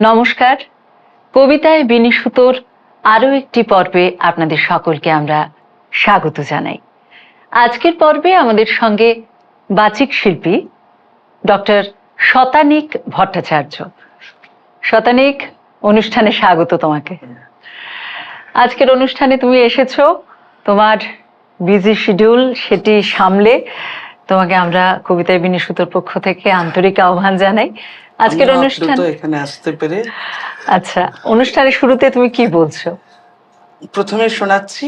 নমস্কার। কবিতায় বিনিশুতোর আরও একটি পর্বে আপনাদের সকলকে আমরা স্বাগত জানাই। আজকের পর্বে আমাদের সঙ্গে বাচিক শিল্পী ডক্টর শতানিক ভট্টাচার্য। শতানিক, অনুষ্ঠানে স্বাগত তোমাকে। আজকের অনুষ্ঠানে তুমি এসেছ, তোমার বিজি শিডিউল সেটি সামলে তোমাকে আমরা কবিতায় বিনিশুতোর পক্ষ থেকে আন্তরিক আহ্বান জানাই। আজকের অনুষ্ঠান এখানে আসতে পেরে। আচ্ছা অনুষ্ঠানের শুরুতে তুমি কি বলছো? প্রথমে শোনাচ্ছি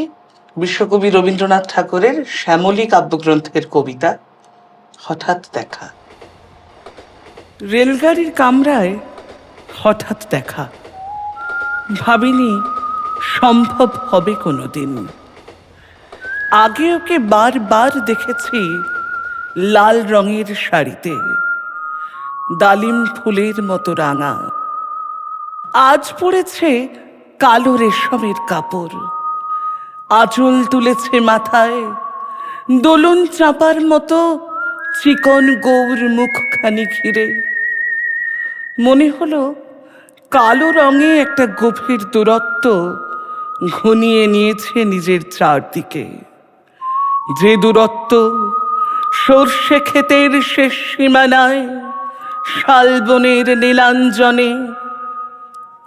বিশ্বকবি রবীন্দ্রনাথ ঠাকুরের শ্যামলী কাব্যগ্রন্থের কবিতা হঠাৎ দেখা। রেলগাড়ির কামরায় হঠাৎ দেখা। ভাবিনি সম্ভব হবে কোনোদিন। আগে ওকে বারবার দেখেছি লাল রঙের শাড়িতে, ডালিম ফুলের মতো রাঙা। আজ পড়েছে কালো রেশমের কাপড়। আঁচল তুলেছে মাথায় দোলন চাপার মতো চিকন গৌর মুখখানি ঘিরে। মনে হলো কালো রঙে একটা গভীর দূরত্ব ঘনিয়ে নিয়েছে নিজের চারদিকে। যে দূরত্ব সর্ষে ক্ষেতের শেষ সীমানায় শালবনের নীলাঞ্জনে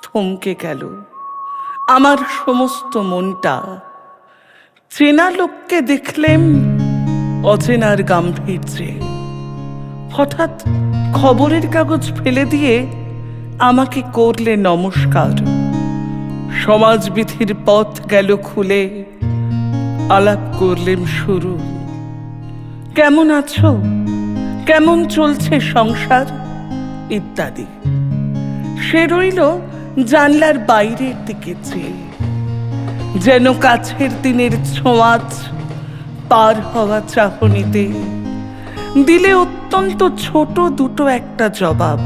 থমকে গেল আমার সমস্ত মনটা। চেনা লোককে দেখলেম অচেনার গাম্ভীর্যে। হঠাৎ খবরের কাগজ ফেলে দিয়ে আমাকে করলে নমস্কার। সমাজবিধির পথ গেল খুলে, আলাপ করলেম শুরু। কেমন আছো? কেমন চলছে সংসার? ইত্যাদি। সে রইল জানলার বাইরের দিকে চেয়ে। যেন কাছের দিনের ছোঁয়াচ পার হওয়া চাহনিতে। দিলে অত্যন্ত ছোট দুটো একটা জবাব।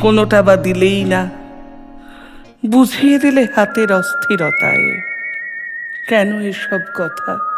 কোনোটা বা দিলেই না। বুঝিয়ে দিলে হাতের অস্থিরতায়। কেন এসব কথা?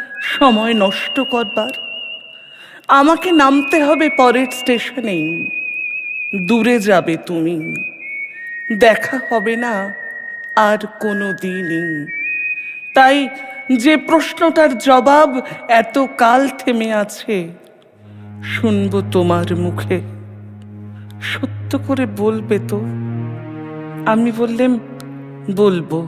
সময় নষ্ট করবার। আমাকে নামতে হবে পরের স্টেশনেই। দূরে যাবে তুমি। দেখা হবে না আর কোনো দিনই। তাই যে প্রশ্নটার জবাব এত কাল থেমে আছে, শুনব তোমার মুখে। সত্য করে বলবে তো। আমি বললেম, বলব।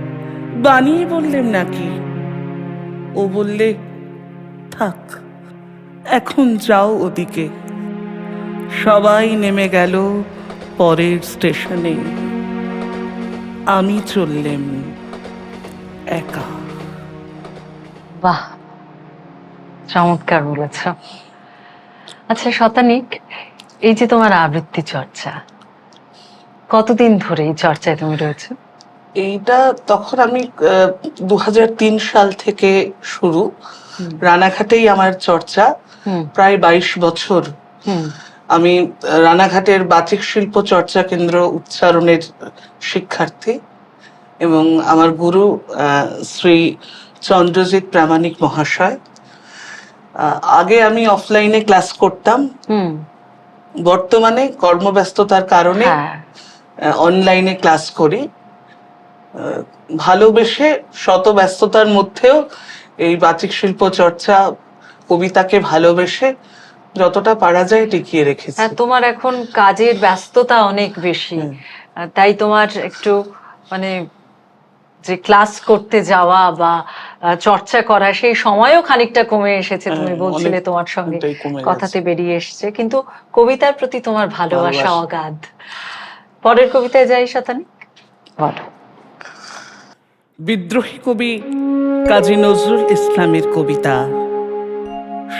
বানিয়ে বললেম নাকি? ও বললে, থাক, এখন যাও ওদিকে। সবাই নেমে গেল পরের স্টেশনে। আমি চললেম একা। বাহ, চমৎকার বলেছ। আচ্ছা শতানিক, এই যে তোমার আবৃত্তি চর্চা, কতদিন ধরে এই চর্চায় তুমি রয়েছে? এইটা তখন আমি দু হাজার তিন সাল থেকে শুরু। রানাঘাটেই আমার চর্চা। প্রায় বাইশ বছর। আমি রানাঘাটের বাচিক শিল্প চর্চা কেন্দ্র উচ্চারণের শিক্ষার্থী এবং আমার গুরু শ্রী চন্দ্রজিৎ প্রামাণিক মহাশয়। আগে আমি অফলাইনে ক্লাস করতাম। বর্তমানে কর্মব্যস্ততার কারণে হ্যাঁ। অনলাইনে ক্লাস করি। ভালোবেসে শত ব্যস্ততার মধ্যেও এই বাচিক শিল্প চর্চা কবিতাকে ভালোবেসে যতটা পারা যায় টিকিয়ে রেখেছি। হ্যাঁ তোমার এখন কাজের ব্যস্ততা অনেক বেশি। তাই তোমার একটু মানে যে ক্লাস করতে যাওয়া বা চর্চা করা সেই সময়ও খানিকটা কমে এসেছে হ্যাঁ, তুমি বলছিলে তোমার সঙ্গে কথাতে বেরিয়ে এসছে। কিন্তু কবিতার প্রতি তোমার ভালোবাসা। অগাধ। পরের কবিতায় যাই শতানি বলো। বিদ্রোহী কবি কাজী নজরুল ইসলামের কবিতা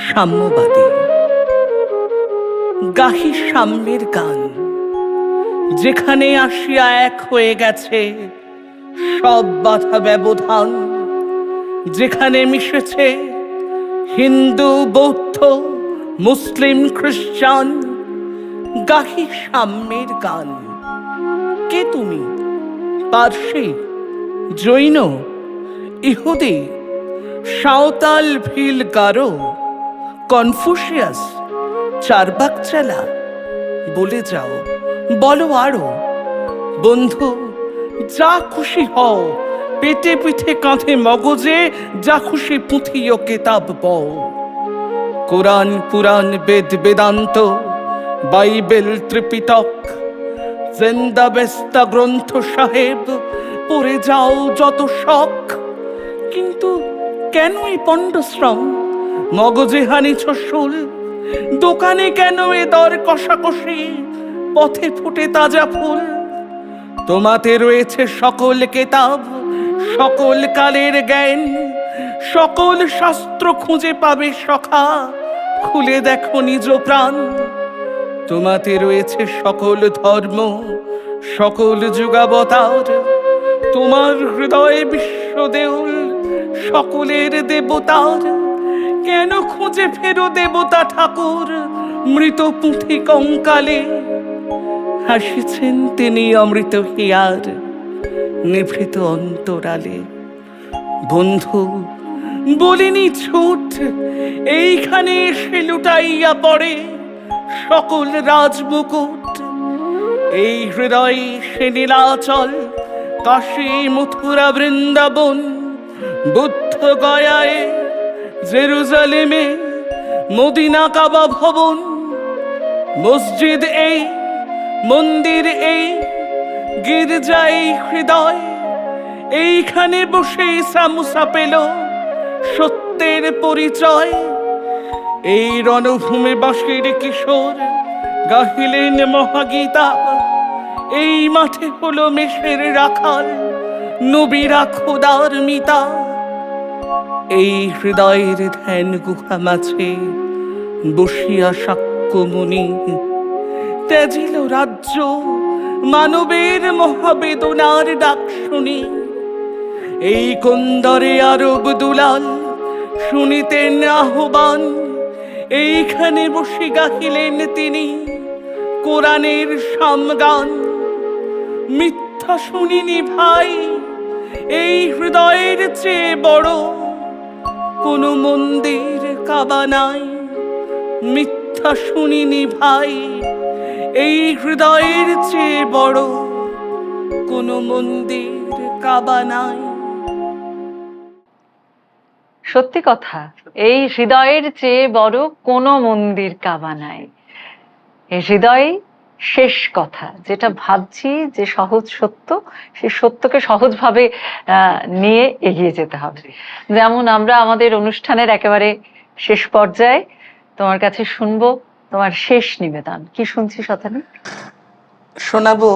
সাম্যবাদী। গাহি সাম্যের গান, যেখানে আসিয়া এক হয়ে গেছে সব বাধা ব্যবধান, যেখানে মিশেছে হিন্দু, বৌদ্ধ, মুসলিম, খ্রিস্টান। গাহি সাম্যের গান, কে তুমি? পার্সি জৈন, ইহুদি, সাঁওতাল ভিল গারো, কনফুসিয়াস চারবাক চালা বলে যাও, বলো আরও। বন্ধু, যা খুশি হও, পেটে পিঠে কাঁধে মগজে যা খুশি পুঁথিও কেতাব বও। কোরআন, পুরাণ, বেদ, বেদান্ত, বাইবেল ত্রিপিতক জেন্দা গ্রন্থ সাহেব পড়ে যাও যত শখ। কিন্তু কেন পণ্ডশ্রম? মগজে হানিছ শুল দোকানে কেন এ দর কষাকষি? পথে ফুটে তাজা ফুল। তোমাতে রয়েছে সকল কেতাব, সকল কালের জ্ঞান। সকল শাস্ত্র খুঁজে পাবে সখা, খুলে দেখো নিজ প্রাণ। তোমাতে রয়েছে সকল ধর্ম, সকল যুগাবতার। তোমার হৃদয়ে বিশ্বদেউল সকলের দেবতার, কেন খুঁজে ফেরো দেবতা ঠাকুর? মৃত পুঁথি কঙ্কালে হাসিছেন তিনি অমৃত হিয়ার নিভৃত অন্তরালে। বন্ধু, বলিনি ছুট, এইখানে এসে লুটাইয়া পড়ে সকল রাজমুকুট এই হৃদয়ে সে নীলাচল কাশী মথুরা বৃন্দাবন, বুদ্ধ গয়ায়, জেরুজালেমে, মদিনা কাবা ভবন, মসজিদ এই, মন্দির এই গির্জা এই হৃদয়, এইখানে বসে সামুসা পেল সত্যের পরিচয়। এই রণভূমে বাসের কিশোর গাহিলেন মহাগীতা। এই মাঠে হলো মেষের রাখাল, নবীরা খোদার মিতা। এই হৃদয়ের ধ্যান গুহা মাঝে বসিয়া সাক্ষ্যমণি ত্যাজিল রাজ্য মানবের মহাবেদনার ডাক শুনি। এই কুন্দরে আরব দুলাল শুনিতেন আহ্বান, এইখানে বসে গাহিলেন তিনি কোরআনের সামগান। মিথ্যা শুনিনি ভাই। এই হৃদয়ের চেয়ে বড় কোনো মন্দির কাবা নাই। মিথ্যা শুনিনি ভাই। এই হৃদয়ের চেয়ে বড় কোনো মন্দির কাবা নাই। সত্যি কথা, এই হৃদয়ের চেয়ে বড় কোনো মন্দির কাবা নাই। এই হৃদয়ে শেষ কথা যেটা ভাবছি যে সহজ সত্য সে সত্যকে সহজভাবে নিয়ে এগিয়ে যেতে হবে। যেমন আমরা আমাদের অনুষ্ঠানের একেবারে শেষ পর্যায়ে তোমার কাছে শুনব তোমার শেষ নিবেদন। কি শুনছি শতানি শোনাবো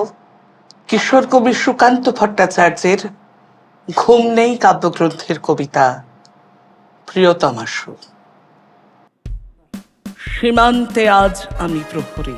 কিশোর কবি সুকান্ত ভট্টাচার্যের ঘুম নেই কাব্যগ্রন্থের কবিতা প্রিয়তমাসু সীমান্তে আজ আমি প্রহরী।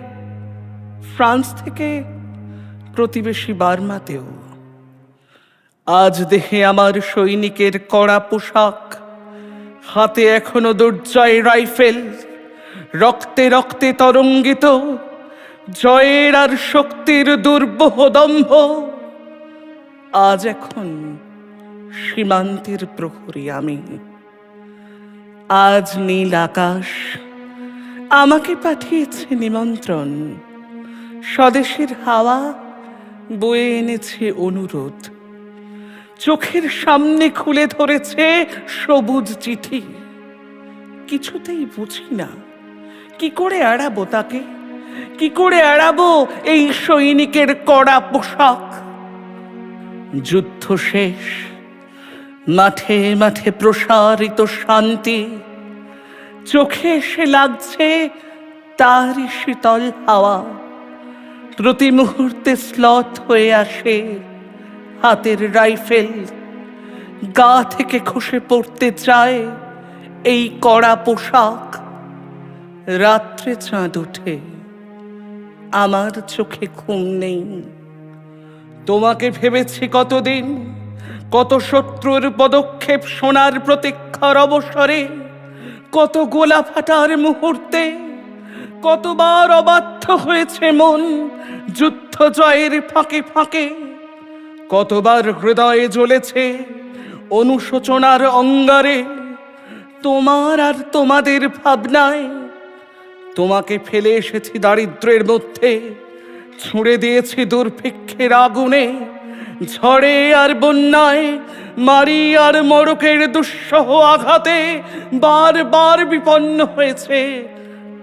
ফ্রান্স থেকে প্রতিবেশী বার্মাতেও। আজ দেখে আমার সৈনিকের কড়া পোশাক, হাতে এখনও দুর্জয় রাইফেল, রক্তে রক্তে তরঙ্গিত, জয়ের আর শক্তির দুর্বহ দম্ভ। আজ এখন সীমান্তের প্রহরী আমি। আজ নীল আকাশ আমাকে পাঠিয়েছে নিমন্ত্রণ। স্বদেশের হাওয়া বয়ে এনেছে অনুরোধ। চোখের সামনে খুলে ধরেছে সবুজ চিঠি। কিছুতেই বুঝি না, কি করে এড়াবো তাকে? কি করে এড়াবো এই সৈনিকের কড়া পোশাক? যুদ্ধ শেষ, মাঠে মাঠে প্রসারিত শান্তি। চোখে এসে লাগছে তারই শীতল হাওয়া। প্রতি মুহূর্তে স্লথ হয়ে আসে হাতের রাইফেল গা থেকে খসে পড়তে চায় এই কড়া পোশাক। রাত্রে চাঁদ ওঠে, আমার চোখে ঘুম নেই। তোমাকে ভেবেছি কতদিন, কত শত্রুর পদক্ষেপ সোনার প্রতীক্ষার অবসরে, কত গোলা ফাটার মুহূর্তে কতবার অবাধ্য হয়েছে মন যুদ্ধ জয়ের ফাঁকে ফাঁকে। কতবার হৃদয়ে জ্বলেছে অনুশোচনার অঙ্গারে। তোমার আর তোমাদের ভাবনায় তোমাকে ফেলে এসেছি দারিদ্র্যের মধ্যে। ছুঁড়ে দিয়েছি দুর্ভিক্ষের আগুনে। ঝড়ে আর বন্যায়, মারি আর মরকের দুঃসহ আঘাতে বারবার বিপন্ন হয়েছে।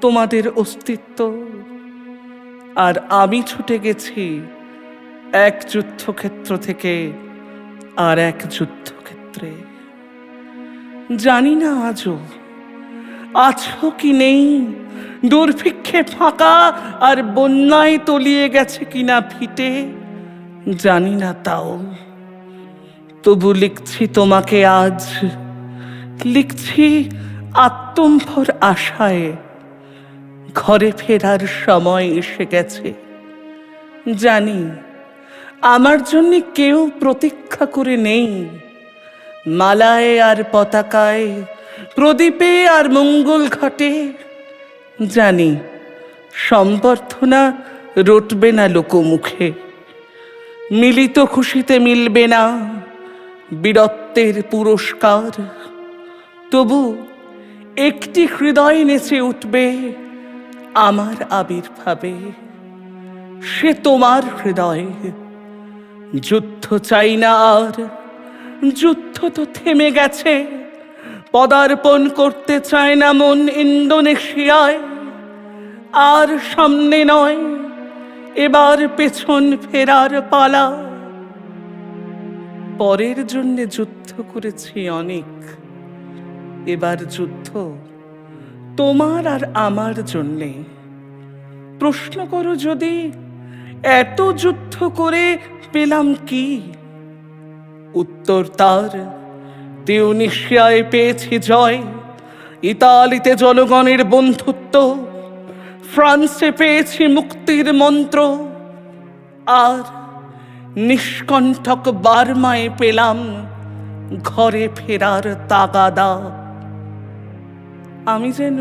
তোমাদের অস্তিত্ব। আর আমি ছুটে গেছি এক যুদ্ধক্ষেত্র থেকে আর এক যুদ্ধক্ষেত্রে। জানি না আজও, আছো কি নেই? দুর্ভিক্ষে ফাঁকা আর বন্যায় তলিয়ে গেছে কিনা ফিটে? জানি না তাও। তবু লিখছি তোমাকে আজ, লিখছি আত্মম্ভর আশায় ঘরে ফেরার সময় এসে গেছে। জানি, আমার জন্য কেউ প্রতীক্ষা করে নেই। মালায় আর পতাকায়, প্রদীপে আর মঙ্গল ঘটে। জানি, সম্বর্ধনা রটবে না লোকমুখে। মিলিত খুশিতে মিলবে না বীরত্বের পুরস্কার। তবু একটি হৃদয় নেচে উঠবে আমার আবির্ভাবে, সে তোমার হৃদয়ে যুদ্ধ চাই না আর। যুদ্ধ তো থেমে গেছে, পদার্পণ করতে চায় না মন ইন্দোনেশিয়ায়। আর সামনে নয়, এবার পেছন ফেরার পালা। পরের জন্যে যুদ্ধ করেছি অনেক, এবার যুদ্ধ তোমার আর আমার জন্যে। প্রশ্ন করো যদি, এত যুদ্ধ করে পেলাম কি? উত্তর তার, তিউনিশিয়ায় পেয়েছি জয়, ইতালিতে জনগণের বন্ধুত্ব, ফ্রান্সে পেয়েছি মুক্তির মন্ত্র, আর নিষ্কণ্ঠক বার্মায় পেলাম ঘরে ফেরার তাগাদা। আমি যেন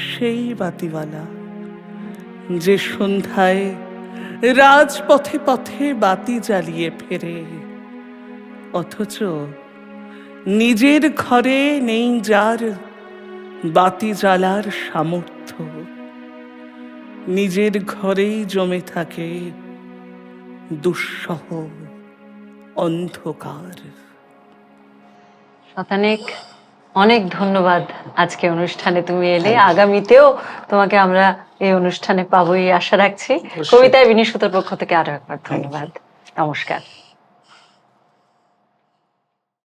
সেই বাতিওয়ালা যে সন্ধ্যায় রাজপথে পথে বাতি জ্বালিয়ে ফেরে। অথচ নিজের ঘরে নেই যার বাতি জ্বালার সামর্থ্য। নিজের ঘরেই জমে থাকে দুঃসহ অন্ধকার। অনেক ধন্যবাদ আজকে অনুষ্ঠানে তুমি এলে। আগামীতেও তোমাকে আমরা এই অনুষ্ঠানে পাবো এই আশা রাখছি। কবিতায় বিনিশুতর পক্ষ থেকে আরও একবার ধন্যবাদ। নমস্কার।